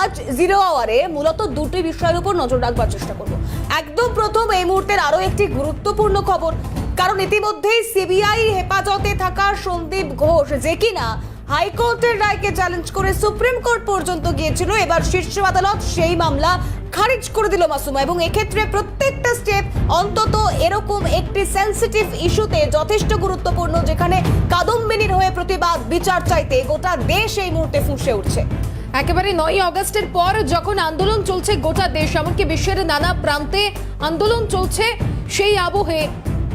আজ জিরো আওয়ারে মূলত দুটি বিষয়ের উপর নজর রাখবার চেষ্টা করব। একদম প্রথম, এই মুহূর্তের আরও একটি গুরুত্বপূর্ণ খবর। কারণ ইতিমধ্যেই সিবিআই হেফাজতে থাকা সন্দীপ ঘোষ, যে কিনা হাইকোর্টের রায়কে চ্যালেঞ্জ করে সুপ্রিম কোর্ট পর্যন্ত গিয়েছিল। এবার শীর্ষ আদালত সেই মামলা খারিজ করে দিল মাসুমা এবং এক্ষেত্রে প্রত্যেকটা স্টেপ অন্তত এরকম একটি সেন্সিটিভ ইস্যুতে যথেষ্ট গুরুত্বপূর্ণ, যেখানে কাদম্বিনীর হয়ে প্রতিবাদ, বিচার চাইতে গোটা দেশ এই মুহূর্তে ফুঁসে উঠছে। একেবারে নয় অগস্টের পর যখন আন্দোলন চলছে গোটা দেশ, এমনকি বিশ্বের নানা প্রান্তে আন্দোলন চলছে, সেই আবহে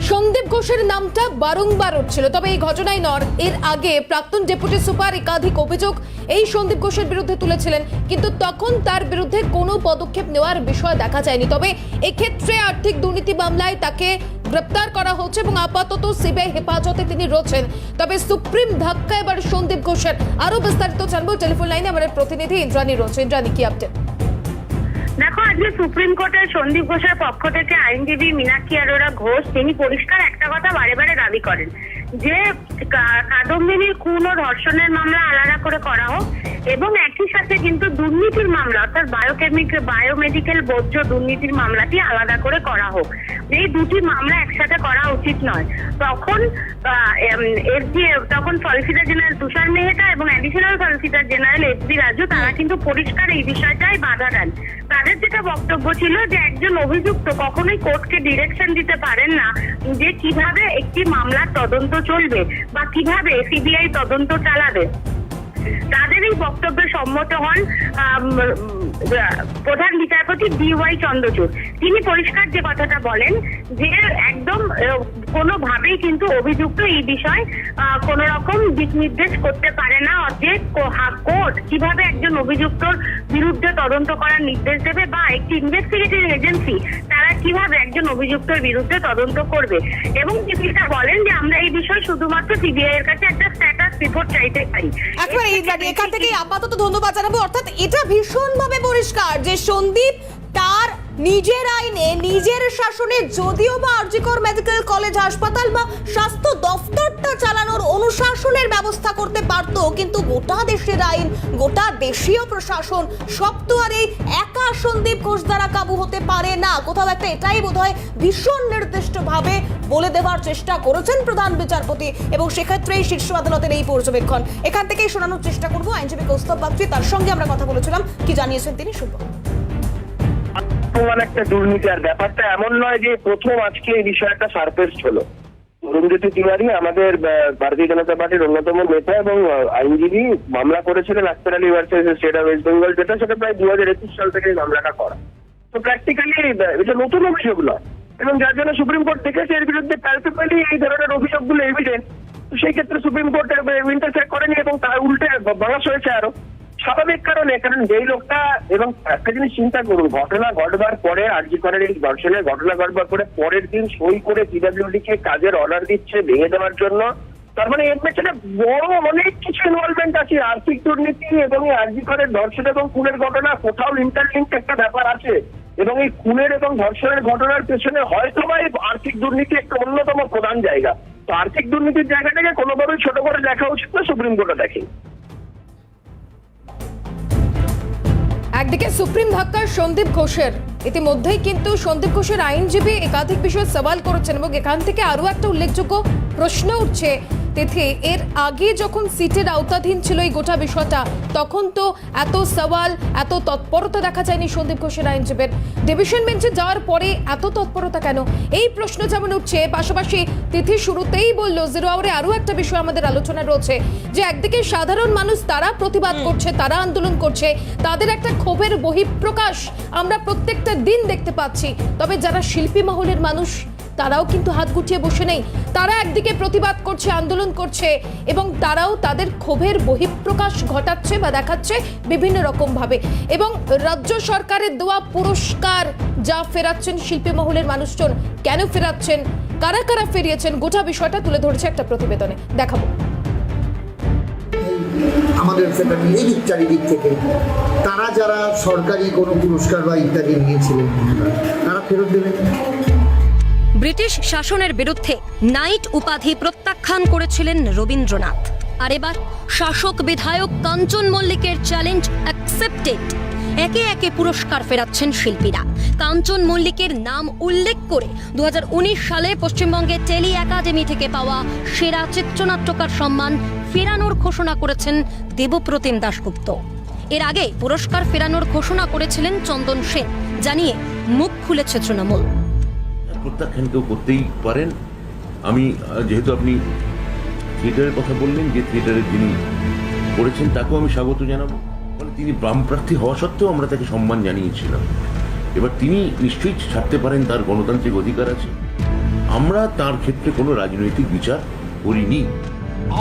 সন্দীপ ঘোষের নামটা বারংবার উঠছিল। তবে এই ঘটনায় নর, এর আগে প্রাক্তন ডেপুটি সুপার একাধিক অভিযোগ এই সন্দীপ ঘোষের বিরুদ্ধে তুলেছিলেন। কিন্তু তখন তার বিরুদ্ধে কোনো পদক্ষেপ নেওয়ার বিষয় দেখা যায়নি। তবে এক্ষেত্রে আর্থিক দুর্নীতি মামলায় তাকে গ্রেপ্তার করা হচ্ছে এবং আপাতত সিবিআই হেফাজতে তিনি রয়েছেন। তবে সুপ্রিম ধাক্কা এবার সন্দীপ ঘোষের। আরও বিস্তারিত জানব। টেলিফোন লাইনে আমাদের প্রতিনিধি ইন্দ্রাণী রয়েছে। ইন্দ্রাণী, কি আপডেট আজকে সুপ্রিম কোর্টের সন্দীপ ঘোষের পক্ষ থেকে আইনজীবী মীনাক্ষী আরোরা ঘোষ, তিনি পরিষ্কার একটা কথা বারে বারে দাবি করেন। যে কাদম্বিনীর খুন ও ধর্ষণের মামলা আলাদা করে করা হোক, এবং একই সাথে কিন্তু দুর্নীতির মামলা, অর্থাৎ বায়োকেমিক বায়োমেডিকেল বর্জ্য দুর্নীতির মামলাটি আলাদা করে করা হোক। এই দুটি মামলা একসাথে করা উচিত নয়। তখন তখন সলিসিটার জেনারেল তুষার মেহতা এবং additional solicitor general S B Raju, তারা কিন্তু পরিষ্কার এই বিষয়টাই বাধা দেন। তাদের যেটা বক্তব্য ছিল যে, একজন অভিযুক্ত কখনোই কোর্টকে ডিরেকশন দিতে পারেন না যে, কীভাবে একটি মামলার তদন্ত চলবে বা কীভাবে সিবিআই তদন্ত চালাবে? তাদের এই বক্তব্যে সম্মত হন প্রধান বিচারপতি ডি ওয়াই চন্দ্রচূড়। তিনি পরিষ্কার যে কথাটা বলেন যে একদম কোনোভাবেই কিন্তু অভিযুক্ত এই বিষয় কোন রকম দিক নির্দেশ করতে পারে না, যে কোর্ট কীভাবে একজন অভিযুক্তর বিরুদ্ধে তদন্ত করার নির্দেশ দেবে বা একটি ইনভেস্টিগেটিভ এজেন্সি অভিযুক্তের বিরুদ্ধে তদন্ত করবে। এবং চিকিৎসা বলেন যে আমরা এই বিষয়ে শুধুমাত্র সিবিআই এর কাছে একটা স্ট্যাটাস রিপোর্ট চাইতে পারি এখন ইন্দ্রাণী এখান থেকে আপাতত ধন্যবাদ জানাব। অর্থাৎ এটা ভীষণভাবে পরিষ্কার যে সন্দীপ নিজের আইনে, নিজের শাসনে যদিও বা আরজিকর মেডিকেল কলেজ হাসপাতাল বা স্বাস্থ্য দফতরটা চালানোর অনুশাসনের ব্যবস্থা করতে পারতো, কিন্তু গোটা দেশের আইন, গোটা দেশীয় প্রশাসন, সব তো আর এই একা সন্দীপ ঘোষ দ্বারা কাবু হতে পারে না। কোথাও একটা এটাই বোধহয় ভীষণ নির্দিষ্টভাবে বলে দেওয়ার চেষ্টা করেছেন প্রধান বিচারপতি, এবং সেক্ষেত্রেই শীর্ষ আদালতের এই পর্যবেক্ষণ। এখান থেকেই শোনানোর চেষ্টা করব। আইনজীবী কৌস্তব বাগচি, তার সঙ্গে আমরা কথা বলেছিলাম। কি জানিয়েছেন তিনি শুনব। প্রমাণ একটা দুর্নীতি, আর ব্যাপারটা এমন নয় যে প্রথম আজকে এই বিষয়টা সারফেস হলো। অরুণজ্যোতি তিওয়ারি আমাদের ভারতীয় জনতা পার্টির অন্যতম নেতা এবং আইনজীবী মামলা করেছিলেন Akhtar Ali versus state of West Bengal যেটা সেটা প্রায় দু হাজার একুশ সাল থেকে মামলাটা করা। তো প্র্যাকটিক্যালি এটা নতুন অভিযোগ নয়। এবং যার জন্য সুপ্রিম কোর্ট দেখেছে, এর বিরুদ্ধে প্যালপেবলি এই ধরনের অভিযোগগুলো এভিডেন্ট তো সেই ক্ষেত্রে সুপ্রিম কোর্ট ইন্টারফেয়ার করেনি এবং তার উল্টে বাংলাদেশ হয়েছে আরও। স্বাভাবিক কারণে, কারণ যেই লোকটা এবং একটা জিনিস চিন্তা করুন, ঘটনা ঘটবার পরে আরজি করের এই ধর্ষণের ঘটনা ঘটবার পরে পরের দিন সই করে পিডাব্লিউডি কে কাজের অর্ডার দিচ্ছে, ভেঙে দেওয়ার জন্য। তার মানে এর পেছনে বড় অনেক কিছু ইনভলভমেন্ট আছে, আর্থিক দুর্নীতি এবং এই আরজি করের ধর্ষণ এবং খুনের ঘটনা, কোথাও ইন্টারলিঙ্ক একটা ব্যাপার আছে। এবং এই খুনের এবং ধর্ষণের ঘটনার পেছনে হয়তো বা এই আর্থিক দুর্নীতি একটা অন্যতম প্রধান জায়গা। তো আর্থিক দুর্নীতির জায়গাটাকে কোনোভাবেই ছোট করে দেখা উচিত না, সুপ্রিম কোর্টে দেখে একদিকে সুপ্রিম ধাক্কা সন্দীপ ঘোষের। ইতিমধ্যেই কিন্তু সন্দীপ ঘোষের আইনজীবী একাধিক বিষয়ে সওয়াল করেছেন এবং এখান থেকে আরও একটা উল্লেখযোগ্য প্রশ্ন উঠছে। তিথি। এর আগে যখন সিটের আওতাধীন ছিল এই গোটা বিষয়টা তখন তো এত সওয়াল এত তৎপরতা দেখা যায়নি সন্দীপ ঘোষের আইনজীবীর। ডিভিশন বেঞ্চে যাওয়ার পরে এত তৎপরতা কেন? এই প্রশ্ন যেমন উঠছে পাশাপাশি তিথি শুরুতেই বলল জিরো আওয়ারে আরও একটা বিষয় আমাদের আলোচনা রয়েছে যে একদিকে সাধারণ মানুষ তারা প্রতিবাদ করছে তারা আন্দোলন করছে তাদের একটা ক্ষোভের বহিঃপ্রকাশ আমরা প্রত্যেকটা দিন দেখতে পাচ্ছি। তবে যারা শিল্পী মহলের মানুষ তারাও কিন্তু হাত গুটিয়ে বসে নেই। তারা একদিকে প্রতিবাদ করছে, আন্দোলন করছে এবং তারাও তাদের ক্ষোভের বহিঃপ্রকাশ ঘটাচ্ছে বা দেখাচ্ছে বিভিন্ন রকম ভাবে এবং রাজ্য সরকারের দেওয়া পুরস্কার যা ফেরাচ্ছেন শিল্পী মহলের মানুষজন, কেন ফেরাচ্ছেন? কারা কারা ফেরিয়েছেন? গোটা বিষয়টা তুলে ধরেছে একটা প্রতিবেদনে। দেখাবো। আমাদের সেটা চারিদিক থেকে। তারা যারা সরকারি কোনো পুরস্কার বা ইত্যাদি নিয়েছিলেন, তারা ফেরত দেবেন। ব্রিটিশ শাসনের বিরুদ্ধে নাইট উপাধি প্রত্যাখ্যান করেছিলেন রবীন্দ্রনাথ। আর এবার শাসক বিধায়ক কাঞ্চন মল্লিকের চ্যালেঞ্জ অ্যাকসেপ্টেড একে একে পুরস্কার ফেরাচ্ছেন শিল্পীরা। কাঞ্চন মল্লিকের নাম উল্লেখ করে দু হাজার উনিশ সালে পশ্চিমবঙ্গে টেলি একাডেমি থেকে পাওয়া সেরা চিত্রনাট্যকার সম্মান ফেরানোর ঘোষণা করেছেন দেবপ্রতিম দাশগুপ্ত। এর আগে পুরস্কার ফেরানোর ঘোষণা করেছিলেন চন্দন সেন, জানিয়ে মুখ খুলেছে তৃণমূল। প্রত্যাখ্যান কেউ করতেই পারেন। আমি যেহেতু আপনি থিয়েটারের কথা বললেন, যে থিয়েটারের যিনি করেছেন, তাকেও আমি স্বাগত জানাব। ফলে তিনি বামপ্রার্থী হওয়া সত্ত্বেও আমরা তাকে সম্মান জানিয়েছিলাম। এবার তিনি নিশ্চয়ই ছাড়তে পারেন, তার গণতান্ত্রিক অধিকার আছে। আমরা তার ক্ষেত্রে কোনো রাজনৈতিক বিচার করিনি।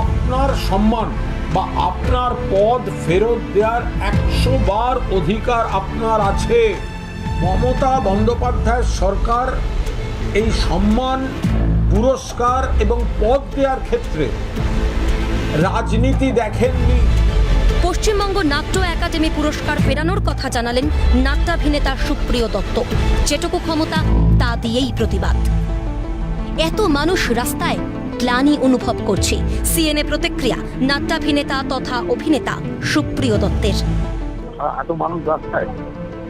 আপনার সম্মান বা আপনার পদ ফেরত দেওয়ার একশো বার অধিকার আপনার আছে। মমতা বন্দ্যোপাধ্যায়ের সরকার এই সম্মান পুরস্কার এবং পদ দেওয়ার ক্ষেত্রে রাজনীতি দেখেননি। পশ্চিমবঙ্গ নাট্য একাডেমি পুরস্কার ফেরানোর কথা জানালেন নাট্যাভিনেতা সুপ্রিয় দত্ত। যেটুকু ক্ষমতা তা দিয়েই প্রতিবাদ। এত মানুষ রাস্তায় গ্লানি অনুভব করছে। সিএনএ প্রতিক্রিয়া নাট্যাভিনেতা তথা অভিনেতা সুপ্রিয় দত্তের। এত মানুষ রাস্তায়?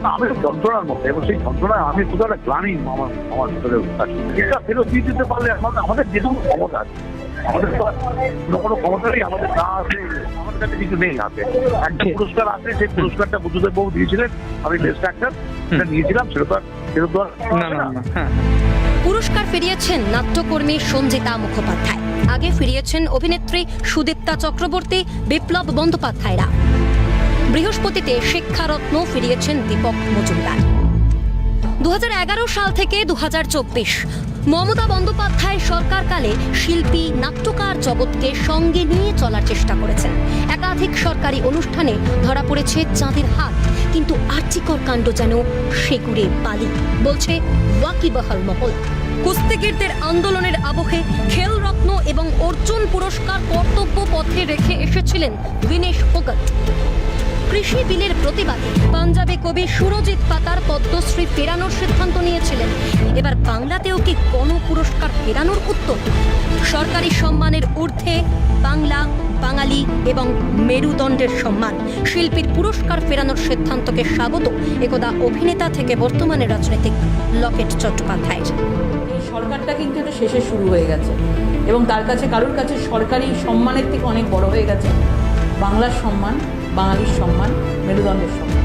না, আমি যন্ত্রণার মধ্যে এবং সেই যন্ত্রণায় আমি একটা গ্লানি আমার আমার ভিতরে। এটা ফেরত দিয়ে দিতে পারলে আমাদের আমাদের যেটুকু ক্ষমতা আছে। আমাদের তো কোনো ক্ষমতাই আমাদের না আছে আমাদের কাছে কিছু নেই হাতে। একটা পুরস্কার আছে সেই পুরস্কারটা বুদ্ধদেব বাবু দিয়েছিলেন। আমি বেস্ট অ্যাক্টর সেটা নিয়েছিলাম সেটা তো আর ফেরত দেওয়ার না না না পুরস্কার ফিরিয়েছেন নাট্যকর্মী সঞ্জিতা মুখোপাধ্যায়। আগে ফিরিয়েছেন অভিনেত্রী সুদীপ্তা চক্রবর্তী বিপ্লব বন্দ্যোপাধ্যায়রা। বৃহস্পতিতে শিক্ষারত্ন ফিরিয়েছেন দীপক মজুমদার। দু হাজার এগারো সাল থেকে দু হাজার চব্বিশ, মমতা বন্দ্যোপাধ্যায় সরকারকালে শিল্পী নাট্যকার জগৎকে সঙ্গে নিয়ে চলার চেষ্টা করেছেন। একাধিক সরকারি অনুষ্ঠানে ধরা পড়েছে চাঁদের হাত, কিন্তু আর্চিকর কাণ্ড যেন সেগুড়ে বালি, বলছে ওয়াকিবহাল মহল। কুস্তিগীরদের আন্দোলনের আবহে খেলরত্ন এবং অর্জুন পুরস্কার কর্তব্য পথে রেখে এসেছিলেন দীনেশ ফোগট কৃষি বিলের প্রতিবাদে পাঞ্জাবে কবি সুরজিৎ পাতার পদ্মশ্রী ফেরানোর সিদ্ধান্ত নিয়েছিলেন। এবার বাংলাতেও কি গণ পুরস্কার ফেরানোর উত্তর? সরকারি সম্মানের ঊর্ধ্বে বাংলা, বাঙালি এবং মেরুদণ্ডের সম্মান। শিল্পীর পুরস্কার ফেরানোর সিদ্ধান্তকে স্বাগত একদা অভিনেতা থেকে বর্তমানে রাজনৈতিক লকেট চট্টোপাধ্যায়ের। সরকারটা কিন্তু এটা শেষে শুরু হয়ে গেছে এবং তার কাছে কারোর কাছে সরকারি সম্মানের থেকে অনেক বড় হয়ে গেছে। বাংলার সম্মান বাঙালির সম্মান মেরুদণ্ডের সম্মান।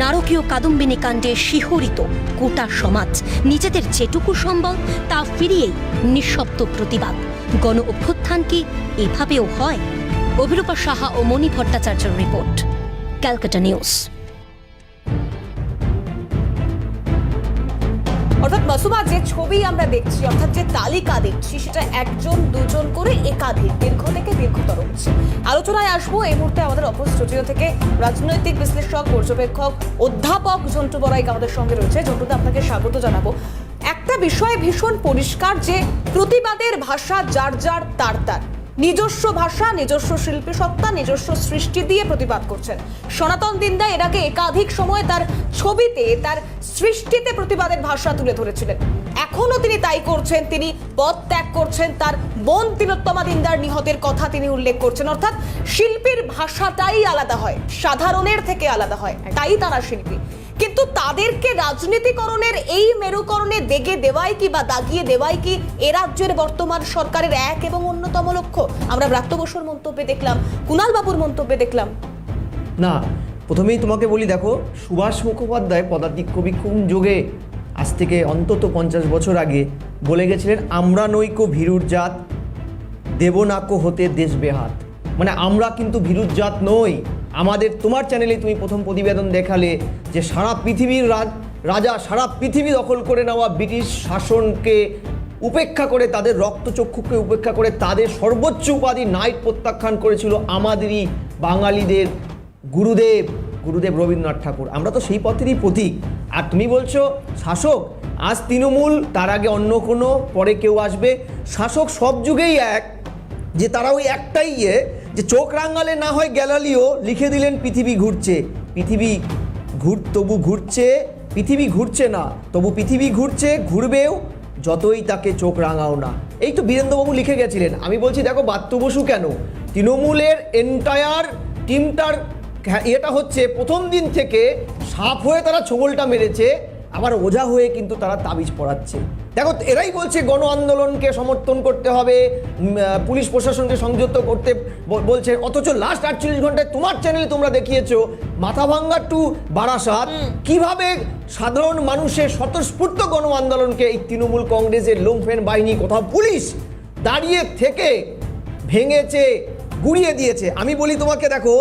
নারকীয় কাদম্বিনী কাণ্ডে শিহরিত গোটা সমাজ, নিজেদের যেটুকু সম্বল, তা ফিরিয়েই নিঃশব্দ প্রতিবাদ। গণ অভ্যুত্থান কি এভাবেও হয়? অভিরূপা সাহা ও মণি ভট্টাচার্যের রিপোর্ট, ক্যালকাটা নিউজ। অর্থাৎ মাসুমা, যে ছবি আমরা দেখছি, অর্থাৎ যে তালিকা দেখছি, সেটা একজন, দুজন করে একাধিক, দীর্ঘ থেকে দীর্ঘতর হচ্ছে। আলোচনায় আসব এই মুহূর্তে আমাদের অপর স্টুডিও থেকে রাজনৈতিক বিশ্লেষক, পর্যবেক্ষক, অধ্যাপক ঝন্টু বড়াইক আমাদের সঙ্গে রয়েছে। ঝন্টুতে আপনাকে স্বাগত জানাব। একটা বিষয় ভীষণ পরিষ্কার যে প্রতিবাদের ভাষা যার যার তার তার। নিজস্ব ভাষা, নিজস্ব শিল্পী সত্তা, নিজস্ব সৃষ্টি দিয়ে প্রতিবাদ করছেন। সনাতন দিন্দা এর আগে একাধিক সময় তার ছবিতে, তার সৃষ্টিতে প্রতিবাদের ভাষা তুলে ধরেছিলেন। এখনও তিনি তাই করছেন, তিনি পদ ত্যাগ করছেন, তার বোন তিলোত্তমা দিন্দার নিহতের কথা তিনি উল্লেখ করছেন। অর্থাৎ শিল্পীর ভাষাটাই আলাদা হয়, সাধারণের থেকে আলাদা হয়, তাই তারা শিল্পী। কিন্তু তাদেরকে রাজনীতিকরণের এই মেরুকরণে দেগে দেওয়াই কি বা দাগিয়ে দেওয়াই কি এ রাজ্যের বর্তমান সরকারের এক এবং অন্যতম লক্ষ্য? আমরা ব্রাত্য বসুর মন্তব্যে দেখলাম কুণাল বাবুর মন্তব্যে দেখলাম। না, প্রথমেই তোমাকে বলি, দেখো, সুভাষ মুখোপাধ্যায় পদাতিক কবি কোন যোগে, আজ থেকে অন্তত পঞ্চাশ বছর আগে, বলে গেছিলেন, আমরা নৈক ভীরুর জাত দেবনাক্য হতে দেশ বেহাত। মানে আমরা কিন্তু ভীরুর জাত নই। আমাদের তোমার চ্যানেলে তুমি প্রথম প্রতিবেদন দেখালে যে সারা পৃথিবীর রাজ- সারা পৃথিবী দখল করে নেওয়া ব্রিটিশ শাসনকে উপেক্ষা করে, তাদের রক্তচক্ষুকে উপেক্ষা করে, তাদের সর্বোচ্চ উপাধি নাইট প্রত্যাখ্যান করেছিল আমাদেরই বাঙালিদের গুরুদেব গুরুদেব রবীন্দ্রনাথ ঠাকুর। আমরা তো সেই পথেরই প্রতীক। আর তুমি বলছো, শাসক, আজ তৃণমূল, তার আগে অন্য কোনো, পরে কেউ আসবে। শাসক সব যুগেই এক, যে তারা ওই একটাই ইয়ে যে চোখ রাঙালে না হয় গ্যালালিও লিখে দিলেন পৃথিবী ঘুরছে। পৃথিবী ঘুর, তবু ঘুরছে, পৃথিবী ঘুরছে না। তবু পৃথিবী ঘুরছে, ঘুরবেও যতই তাকে চোখ রাঙাও না। এই তো বীরেন্দ্রবাবু লিখে গেছিলেন। আমি বলছি, দেখো, বাত্য বসু কেন? তৃণমূলের এন্টায়ার টিমটার এটা হচ্ছে, প্রথম দিন থেকে সাপ হয়ে তারা ছোবলটা মেরেছে, আবার ওঝা হয়ে কিন্তু তারা তাবিজ পড়াচ্ছে দেখো এরাই বলছে গণ আন্দোলনকে সমর্থন করতে হবে পুলিশ প্রশাসনকে সংযুক্ত করতে বলছে। অথচ লাস্ট আটচল্লিশ ঘন্টায় তোমার চ্যানেলে তোমরা দেখিয়েছো মাথা ভাঙ্গা টু বারাসাত। কীভাবে সাধারণ মানুষের স্বতঃস্ফূর্ত গণ আন্দোলনকে এই তৃণমূল কংগ্রেসের লোমফেন বাহিনী কোথাও পুলিশ দাঁড়িয়ে থেকে ভেঙেছে গুড়িয়ে দিয়েছে? আমি বলি তোমাকে দেখো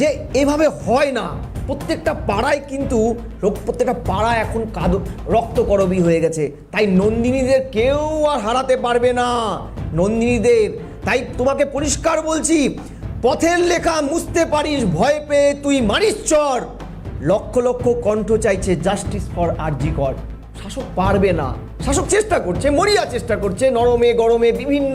যে এভাবে হয় না। প্রত্যেকটা পাড়ায় কিন্তু প্রত্যেকটা পাড়া এখন কাদ, রক্তকরবী হয়ে গেছে। তাই নন্দিনীদের কেউ আর হারাতে পারবে না। নন্দিনীদের, তাই তোমাকে পরিষ্কার বলছি, পথের লেখা মুছতে পারিস, ভয় পেয়ে তুই মারিস চর। লক্ষ লক্ষ কণ্ঠ চাইছে জাস্টিস ফর আরজি কর। শাসক পারবে না। শাসক চেষ্টা করছে মরিয়া চেষ্টা করছে নরমে গরমে বিভিন্ন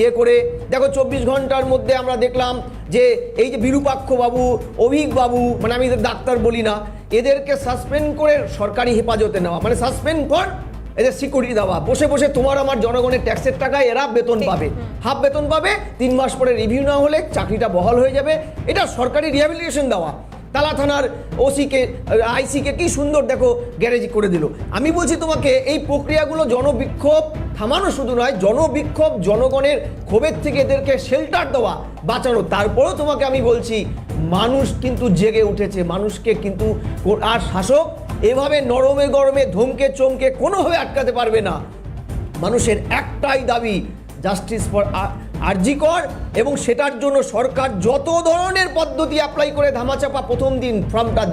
ইয়ে করে। দেখো চব্বিশ ঘণ্টার মধ্যে আমরা দেখলাম যে এই যে বিরূপাক্ষ বাবু অভিক বাবু মানে আমি এদের ডাক্তার বলি না এদেরকে সাসপেন্ড করে সরকারি হেফাজতে নেওয়া মানে সাসপেন্ড কর এদের সিকিউরিটি দেওয়া। বসে বসে তোমার আমার জনগণের ট্যাক্সের টাকায় এরা বেতন পাবে। হাফ বেতন পাবে তিন মাস পরে রিভিউ না হলে চাকরিটা বহাল হয়ে যাবে। এটা সরকারি রিহ্যাবিলিটেশন দেওয়া। তালা থানার ওসিকে, আইসিকে কি সুন্দর দেখো গ্যারেজ করে দিল। আমি বলছি তোমাকে, এই প্রক্রিয়াগুলো জনবিক্ষোভ থামানো শুধু নয়, জনবিক্ষোভ জনগণের ক্ষোভের থেকে এদেরকে শেল্টার দেওয়া, বাঁচানো। তারপরেও তোমাকে আমি বলছি, মানুষ কিন্তু জেগে উঠেছে, মানুষকে কিন্তু আর শাসক এভাবে নরমে গরমে ধমকে চমকে কোনোভাবে আটকাতে পারবে না। মানুষের একটাই দাবি জাস্টিস ফর আরজিকর এবং সেটার জন্য সরকার যত ধরনের পদ্ধতি অ্যাপ্লাই করে ধামাচাপা প্রথম দিন ফ্রম দ্য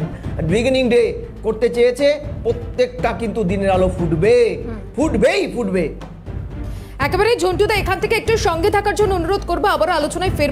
বিগিনিং ডে করতে চেয়েছে প্রত্যেকটা কিন্তু দিনের আলো ফুটবে। ফুটবেই ফুটবে। একেবারে ঝন্টুদা এখান থেকে একটু সঙ্গে থাকার জন্য অনুরোধ করব আবার আলোচনায় ফের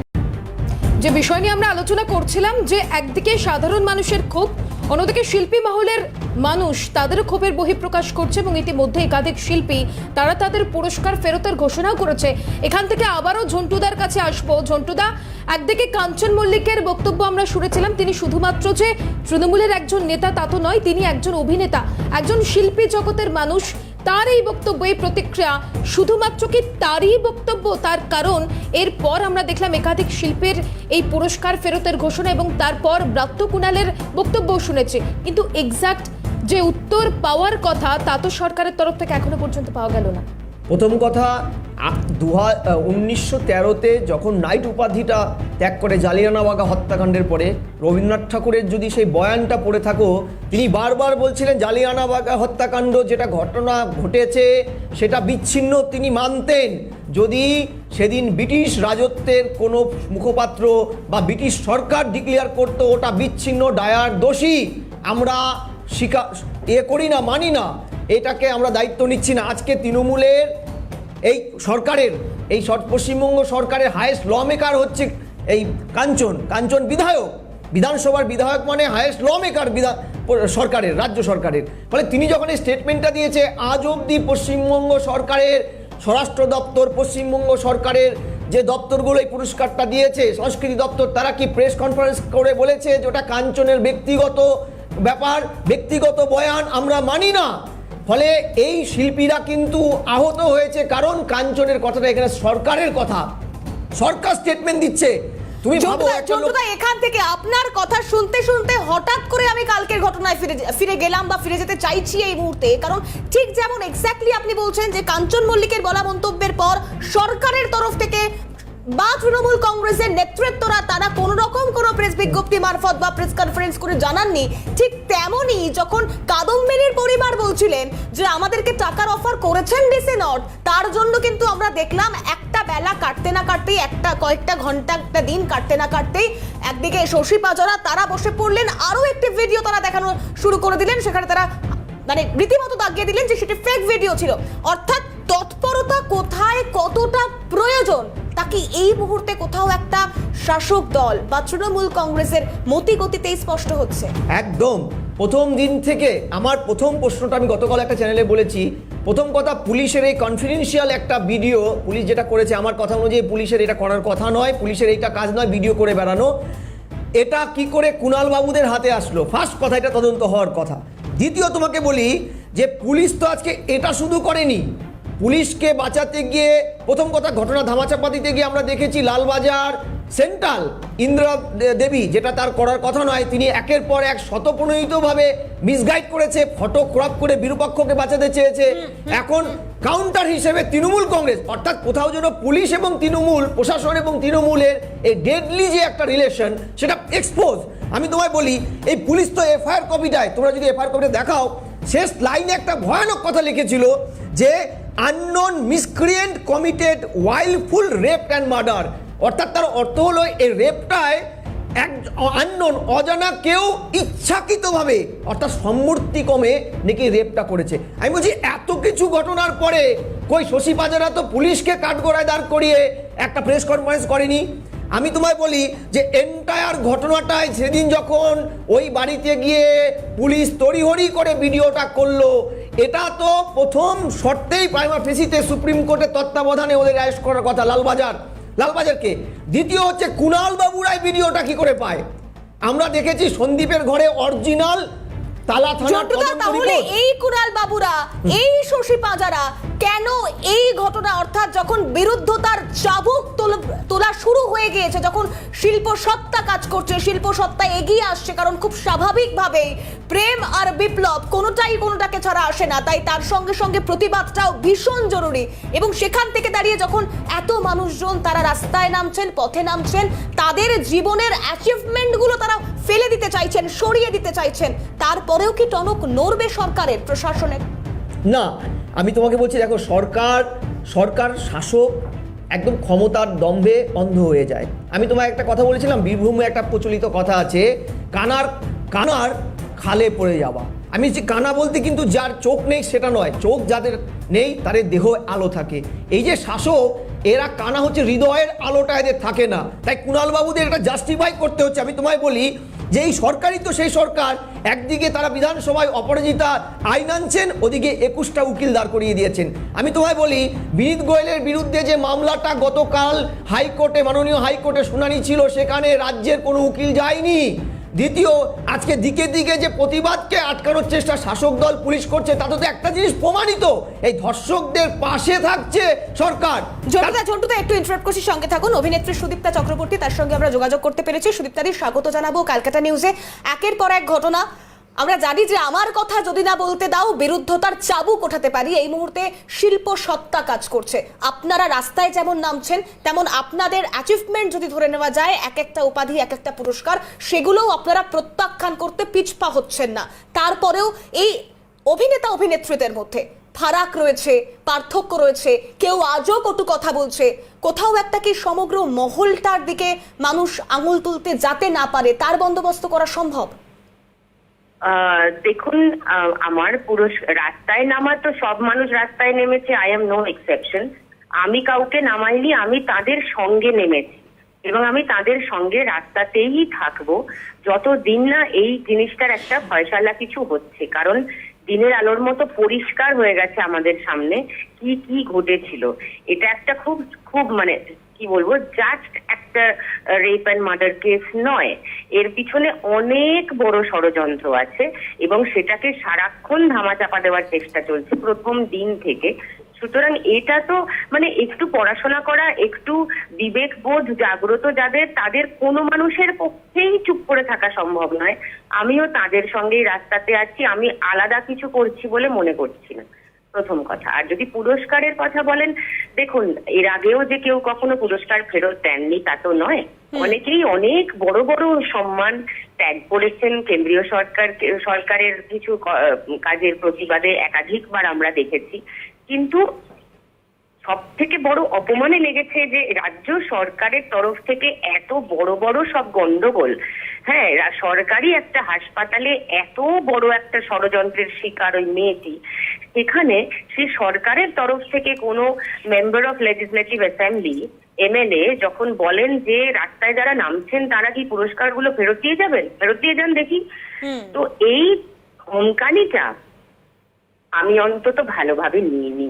যে বিষয় নিয়ে আমরা আলোচনা করছিলাম যে একদিকে সাধারণ মানুষের ক্ষোভ অন্যদিকে শিল্পী মহলের মানুষ তাদেরও ক্ষোভের বহিঃপ্রকাশ করছে এবং ইতিমধ্যে একাধিক শিল্পী তারা তাদের পুরস্কার ফেরতের ঘোষণাও করেছে। এখান থেকে আবারও ঝন্টুদার কাছে আসব। ঝন্টুদা, একদিকে কাঞ্চন মল্লিকের বক্তব্য আমরা শুনেছিলাম, তিনি শুধুমাত্র যে তৃণমূলের একজন নেতা তা তো নয়, তিনি একজন অভিনেতা। একজন শিল্পী জগতের মানুষ তার এই বক্তব্যে প্রতিক্রিয়া শুধুমাত্র কি তারই বক্তব্য, তার কারণ? এরপর আমরা দেখলাম একাধিক শিল্পের এই পুরস্কার ফেরতের ঘোষণা এবং তারপর ব্রাত্য কুণালের বক্তব্য শুনেছি। কিন্তু এক্সাক্ট যে উত্তর পাওয়ার কথা, তা তো সরকারের তরফ থেকে এখনও পর্যন্ত পাওয়া গেল না। প্রথম কথা দু উনিশশো তেরোতে যখন নাইট উপাধিটা ত্যাগ করে জালিয়ানাবাগা হত্যাকাণ্ডের পরে, রবীন্দ্রনাথ ঠাকুরের যদি সেই বয়ানটা পড়ে থাকো, তিনি বারবার বলছিলেন জালিয়ানাবাগা হত্যাকাণ্ড যেটা ঘটনা ঘটেছে, সেটা বিচ্ছিন্ন তিনি মানতেন। যদি সেদিন ব্রিটিশ রাজত্বের কোনো মুখপাত্র বা ব্রিটিশ সরকার ডিক্লেয়ার করতো, ওটা বিচ্ছিন্ন, ডায়ার, দোষী, আমরা স্বীকার এ করি না, মানি না। এটাকে আমরা দায়িত্ব নিচ্ছি না। আজকে তৃণমূলের এই সরকারের, এই পশ্চিমবঙ্গ সরকারের হায়েস্ট ল মেকার হচ্ছে এই কাঞ্চন। কাঞ্চন বিধায়ক। বিধানসভার বিধায়ক মানে হায়েস্ট ল মেকার সরকারের, রাজ্য সরকারের। ফলে তিনি যখন এই স্টেটমেন্টটা দিয়েছে, আজ অবধি পশ্চিমবঙ্গ সরকারের, স্বরাষ্ট্র দপ্তর, পশ্চিমবঙ্গ সরকারের যে দপ্তরগুলো এই পুরস্কারটা দিয়েছে, সংস্কৃতি দপ্তর, তারা কি প্রেস কনফারেন্স করে বলেছে যে ওটা কাঞ্চনের ব্যক্তিগত ব্যাপার, ব্যক্তিগত বয়ান আমরা মানি না? ফলে এই শিল্পীরা কিন্তু আহত হয়েছে কারণ কাঞ্চনের কথাটা এখানে সরকারের কথা। সরকার স্টেটমেন্ট দিচ্ছে। তুমি ভাবো এখান থেকে আপনার কথা শুনতে শুনতে হঠাৎ করে আমি কালকের ঘটনায় ফিরে ফিরে গেলাম বা ফিরে যেতে চাইছি এই মুহূর্তে। কারণ ঠিক যেমন এক্স্যাক্টলি আপনি বলছেন যে কাঞ্চন মল্লিকের বলা মন্তব্যের পর সরকারের তরফ থেকে বা তৃণমূল কংগ্রেসের নেতৃত্বরা তারা কোন রকম কোনো প্রেস বিজ্ঞপ্তি মারফত বা প্রেস কনফারেন্স করে জানাননি। ঠিক তেমনই যখন কাদম্বিনীর পরিবার বলছিলেন যে আমাদেরকে টাকার অফার করেছেন ডিসি নট তার জন্য কিন্তু আমরা দেখলাম একটা বেলা কাটতে না কাটতেই, একটা কয়েকটা ঘণ্টা, একটা দিন কাটতে না কাটতেই একদিকে শশী পাজরা, তারা বসে পড়লেন। আরও একটি ভিডিও তারা দেখানো শুরু করে দিলেন, সেখানে তারা মানে রীতিমতো দাগিয়ে দিলেন যে সেটি ফেক ভিডিও ছিল। অর্থাৎ তৎপরতা কোথায়, কতটা প্রয়োজন, তা কি এই মুহূর্তে কোথাও একটা শাসক দল বা তৃণমূল কংগ্রেসের মতি গতিতেই স্পষ্ট হচ্ছে? একদম। প্রথম দিন থেকে আমার প্রথম প্রশ্নটা আমি গতকাল একটা চ্যানেলে বলেছি। প্রথম কথা, পুলিশের এই কনফিডেন্সিয়াল একটা ভিডিও পুলিশ যেটা করেছে আমার কথা অনুযায়ী পুলিশের এটা করার কথা নয়, পুলিশের এইটা কাজ নয় ভিডিও করে বেড়ানো। এটা কি করে কুণাল বাবুদের হাতে আসলো? ফার্স্ট কথা, এটা তদন্ত হওয়ার কথা। দ্বিতীয় তোমাকে বলি যে পুলিশ তো আজকে এটা শুধু করেনি। পুলিশকে বাঁচাতে গিয়ে প্রথম কথা ঘটনা ধামাচাপা দিতে গিয়ে আমরা দেখেছি লালবাজার সেন্ট্রাল ইন্দ্রা দেবী যেটা তার করার কথা নয় তিনি একের পর এক শতপ্রণোদিতভাবে মিসগাইড করেছে ফটো ক্রপ করে বিরূপক্ষকে বাঁচাতে চেয়েছে। এখন কাউন্টার হিসেবে তৃণমূল কংগ্রেস অর্থাৎ কোথাও যেন পুলিশ এবং তৃণমূল প্রশাসন এবং তৃণমূলের এই ডেডলি যে একটা রিলেশন সেটা এক্সপোজ আমি তোমায় বলি এই পুলিশ তো এফআইআর কপি দেয়। তোমরা যদি এফআইআর কপিটা দেখাও শেষ লাইনে একটা ভয়ানক কথা লিখেছিল যে unknown miscreant committed wilful rape and murder অর্থাৎ তার অর্থ হলো এই রেপটায় এক আননোন অজানা কেউ ইচ্ছাকৃতভাবে, অর্থাৎ সম্মূর্তি কমে নাকি রেপটা করেছে। আমি বলছি, এত কিছু ঘটনার পরে কই শশী বাজারা তো পুলিশকে কাঠগোড়ায় দাঁড় করিয়ে একটা প্রেস কনফারেন্স করেনি? আমি তোমায় বলি যে এন্টায়ার ঘটনাটায় সেদিন যখন ওই বাড়িতে গিয়ে পুলিশ তড়িহড়ি করে ভিডিওটা করল, এটা তো প্রথম শর্তেই প্রাইমার ফেসিতে সুপ্রিম কোর্টের তত্ত্বাবধানে ওদের অ্যারেস্ট করার কথা, লালবাজার। লালবাজারকে দ্বিতীয় হচ্ছে কুণাল বাবুরাই ভিডিওটা কি করে পায়? আমরা দেখেছি সন্দীপের ঘরে অরিজিনাল তালা তদন্ত তাহলে এই কুণাল বাবুরা এই শশী পাজারা কেন এই ঘটনা অর্থাৎ যখন বিরুদ্ধতার চাবুক তোলা শুরু হয়ে গিয়েছে যখন শিল্প সত্তা কাজ করছে শিল্প সত্তা এগিয়ে আসছে কারণ খুব স্বাভাবিকভাবেই প্রেম আর বিপ্লব কোনোটাই কোনোটাকে ছাড়া আসে না তাই তার সঙ্গে সঙ্গে প্রতিবাদটাও ভীষণ জরুরি। এবং সেখান থেকে দাঁড়িয়ে যখন এত মানুষজন তারা রাস্তায় নামছেন পথে নামছেন তাদের জীবনের অ্যাচিভমেন্টগুলো তারা ফেলে দিতে চাইছেন সরিয়ে দিতে চাইছেন তারপরেও কি টনক নড়বে সরকারের, প্রশাসনের? না, আমি তোমাকে বলছি, দেখো, সরকার সরকার শাসক একদম ক্ষমতার দম্ভে অন্ধ হয়ে যায়। আমি তোমায় একটা কথা বলেছিলাম, বীরভূমে একটা প্রচলিত কথা আছে, কানার কানার খালে পড়ে যাওয়া। আমি যে কানা বলতে কিন্তু যার চোখ নেই, সেটা নয়। চোখ যাদের নেই, তাদের দেহ আলো থাকে। এই যে শাসক, এরা কানা হচ্ছে হৃদয়ের আলোটা এদের থাকে না। তাই কুণাল বাবুদের এটা জাস্টিফাই করতে হচ্ছে। আমি তোমায় বলি যে এই সরকারই তো সেই সরকার, একদিকে তারা বিধানসভায় অপরাজিতা আইন আনছেন ওদিকে একুশটা উকিল দাঁড় করিয়ে দিয়েছেন। আমি তোমায় বলি, বিনীত গোয়েলের বিরুদ্ধে যে মামলাটা গতকাল হাইকোর্টে, মাননীয় হাইকোর্টে শুনানি ছিল, সেখানে রাজ্যের কোনো উকিল যায়নি। দ্বিতীয়, আজকে দিকে দিকে যে প্রতিবাদকে আটকানোর চেষ্টা শাসক দল পুলিশ করছে, তাতে তো একটা জিনিস প্রমাণিত। এই ধর্ষকদের পাশে থাকছে সরকার। জনতা জন্টুদা, একটু ইন্টারাপ্ট করছি, সঙ্গে থাকুন। অভিনেত্রী সুদীপ্তা চক্রবর্তী, তার সঙ্গে আমরা যোগাযোগ করতে পেরেছি। সুদীপ্তাদের স্বাগত জানাব ক্যালকাটা নিউজে একের পর এক ঘটনা। আমরা জানি যে আমার কথা যদি না বলতে দাও, বিরুদ্ধতার চাবুক ওঠাতে পারি। এই মুহূর্তে শিল্প সত্তা কাজ করছে। আপনারা রাস্তায় যেমন নামছেন, তেমন আপনাদের অ্যাচিভমেন্ট যদি ধরে নেওয়া যায়, এক একটা উপাধি, এক একটা পুরস্কার, সেগুলোও আপনারা প্রত্যাখ্যান করতে পিছপা হচ্ছেন না। তারপরেও এই অভিনেতা, অভিনেত্রীদের মধ্যে ফারাক রয়েছে, পার্থক্য রয়েছে, কেউ আজও কটু কথা বলছে। কোথাও একটা কি সমগ্র মহলটার দিকে মানুষ আঙুল তুলতে যাতে না পারে, তার বন্দোবস্ত করা সম্ভব? দেখুন আমার পুরো রাস্তায় নামা তো সব মানুষ রাস্তায় নেমেছে আই এম নো এক্সেপশন আমি কাউকে নামাইনি, আমি তাদের সঙ্গে নেমেছি। এবং আমি তাদের সঙ্গে রাস্তাতেই থাকব। যতদিন না এই জিনিসটার একটা ফয়সালা কিছু হচ্ছে, কারণ দিনের আলোর মতো পরিষ্কার হয়ে গেছে আমাদের সামনে, কি কি ঘটেছিল। এটা একটা খুব খুব মানে কি বলব জাস্ট একটা রেপ অ্যান্ড মার্ডার কেস নয়। এর পিছনে অনেক বড় ষড়যন্ত্র আছে এবং সেটাকে সারাক্ষণ ধামাচাপা দেওয়ার চেষ্টা চলছে প্রথম দিন থেকে। সুতরাং এটা তো মানে একটু পড়াশোনা করা, একটু বিবেকবোধ জাগ্রত যাদের, তাদের কোনো মানুষের পক্ষেই চুপ করে থাকা সম্ভব নয়। আমিও তাদের সঙ্গেই রাস্তাতে আছি, আমি আলাদা কিছু করছি বলে মনে করছি না। প্রথম কথা। আর যদি পুরস্কারের কথা বলেন দেখুন এর আগেও যে কেউ কখনো পুরস্কার ফেরত দেননি তা তো নয়। অনেকেই অনেক বড় বড় সম্মান ত্যাগ করেছেন। কেন্দ্রীয় সরকার সরকারের কিছু কাজের প্রতিবাদে একাধিকবার আমরা দেখেছি। কিন্তু সব থেকে বড় অপমানে লেগেছে যে রাজ্য সরকারের তরফ থেকে এত বড় বড় সব গন্ডগোল। হ্যাঁ সরকারি একটা হাসপাতালে এত বড় একটা ষড়যন্ত্রের শিকার ওই মেয়েটি। এখানে সেই সরকারের তরফ থেকে কোনো member of legislative assembly MLA যখন বলেন যে রাস্তায় যারা নামছেন তারা কি পুরস্কারগুলো ফেরত দিয়ে যাবেন? ফেরত দিয়ে যান দেখি। তো এই ধমকানিটা আমি অন্তত ভালোভাবে নিইনি।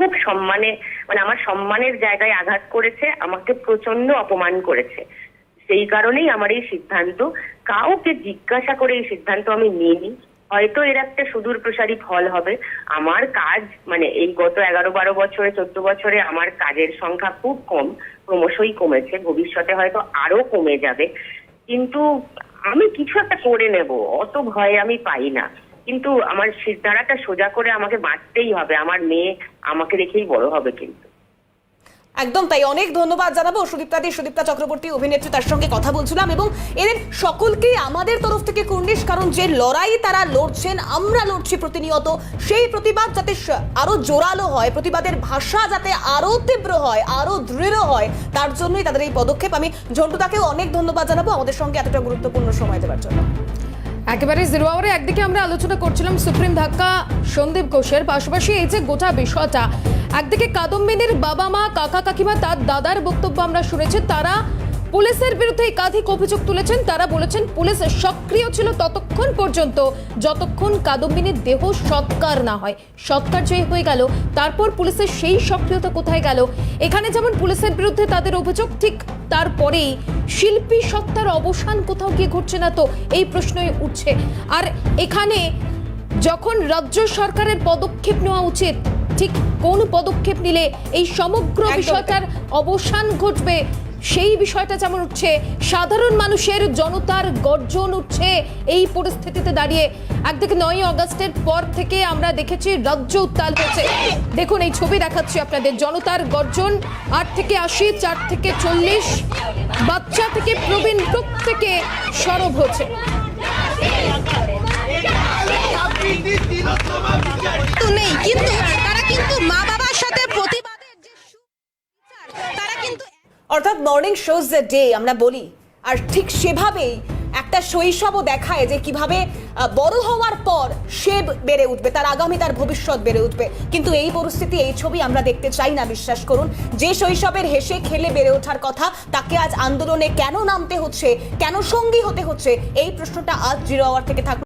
খুব সম্মানে মানে আমার সম্মানের জায়গায় আঘাত করেছে, আমাকে প্রচণ্ড অপমান করেছে। সেই কারণেই আমার এই সিদ্ধান্ত। কাউকে জিজ্ঞাসা করে এই সিদ্ধান্ত আমি নিইনি। হয়তো এর একটা সুদূর প্রসারী ফল হবে। আমার কাজ মানে এই গত এগারো বারো বছরে, চোদ্দ বছরে আমার কাজের সংখ্যা খুব কম, ক্রমশই কমেছে। ভবিষ্যতে হয়তো আরও কমে যাবে। কিন্তু আমি কিছু একটা করে নেব, অত ভয় আমি পাই না। কিন্তু আমার সিদ্ধারাটা সোজা করে আমাকে বাঁচতেই হবে। আমার মেয়ে আমাকে রেখেই বড় হবে কিন্তু। একদম তাই। অনেক ধন্যবাদ জানাব সুদীপ্তা দি, সুদীপ্তা চক্রবর্তী, অভিনেত্রী তার সঙ্গে কথা বলছিলাম এবং এদের সকলকেই আমাদের তরফ থেকে কুর্নিশ, কারণ যে লড়াই তারা লড়ছেন, আমরা লড়ছি প্রতিনিয়ত। সেই প্রতিবাদ যাতে আরও জোরালো হয়, প্রতিবাদের ভাষা যাতে আরও তীব্র হয়, আরও দৃঢ় হয়, তার জন্যই তাদের এই পদক্ষেপ। আমি ঝন্টুদাকেও অনেক ধন্যবাদ জানাব আমাদের সঙ্গে এতটা গুরুত্বপূর্ণ সময় দেওয়ার জন্য। একেবারে জিরো আওয়ারে একদিকে আমরা আলোচনা করছিলাম সুপ্রিম ধাক্কা, সন্দীপ ঘোষের, পাশাপাশি এই যে গোটা বিষয়টা, একদিকে কাদম্বিনীর বাবা মা, কাকা কাকিমা, তার দাদার বক্তব্য আমরা শুনেছি, তারা পুলিশের বিরুদ্ধে একাধিক অভিযোগ তুলেছেন। তারা বলেছেন পুলিশ সক্রিয় ছিল ততক্ষণ পর্যন্ত যতক্ষণ কাদম্বিনীর দেহ সৎকার না হয়। সৎকার জয় হয়ে গেল তারপর পুলিশের সেই সক্রিয়তা কোথায় গেল? এখানে যেমন পুলিশের বিরুদ্ধে তাদের অভিযোগ ঠিক তারপরেই শিল্পী সত্তার অবসান কোথাও গিয়ে ঘটছে না তো এই প্রশ্নই উঠছে। আর এখানে যখন রাজ্য সরকারের পদক্ষেপ নেওয়া উচিত ঠিক কোন পদক্ষেপ নিলে এই সমগ্র বিষয়টার অবসান ঘটবে সেই বিষয়টা যেমন উঠছে, সাধারণ মানুষের জনতার গর্জন উঠছে এই পরিস্থিতিতে দাঁড়িয়ে। একদিকে নয় আগস্টের পর থেকে আমরা দেখেছি রাজ্য উত্তাল হয়েছে। দেখুন, এই ছবি দেখাচ্ছি আপনাদের, জনতার গর্জন, আট থেকে আশি, চার থেকে চল্লিশ, বাচ্চা থেকে প্রবীণ, প্রত্যেকে সরব হচ্ছে। নেই, কিন্তু তারা কিন্তু মা বাবার সাথে প্রতিবাদের যে সুবিচার, তারা কিন্তু অর্থাৎ মর্নিং শোজ দ্য ডে আমরা বলি। আর ঠিক সেভাবেই একটা শৈশবও দেখায় যে কীভাবে বড় হওয়ার পর সে বেড়ে উঠবে, তার আগামী, তার ভবিষ্যৎ বেড়ে উঠবে। কিন্তু এই পরিস্থিতি, এই ছবি আমরা দেখতে চাই না, বিশ্বাস করুন। যে শৈশবের হেসে খেলে বেড়ে ওঠার কথা, তাকে আজ আন্দোলনে কেন নামতে হচ্ছে, কেন সঙ্গী হতে হচ্ছে, এই প্রশ্নটা আজ জিরো আওয়ার থেকে থাকবে।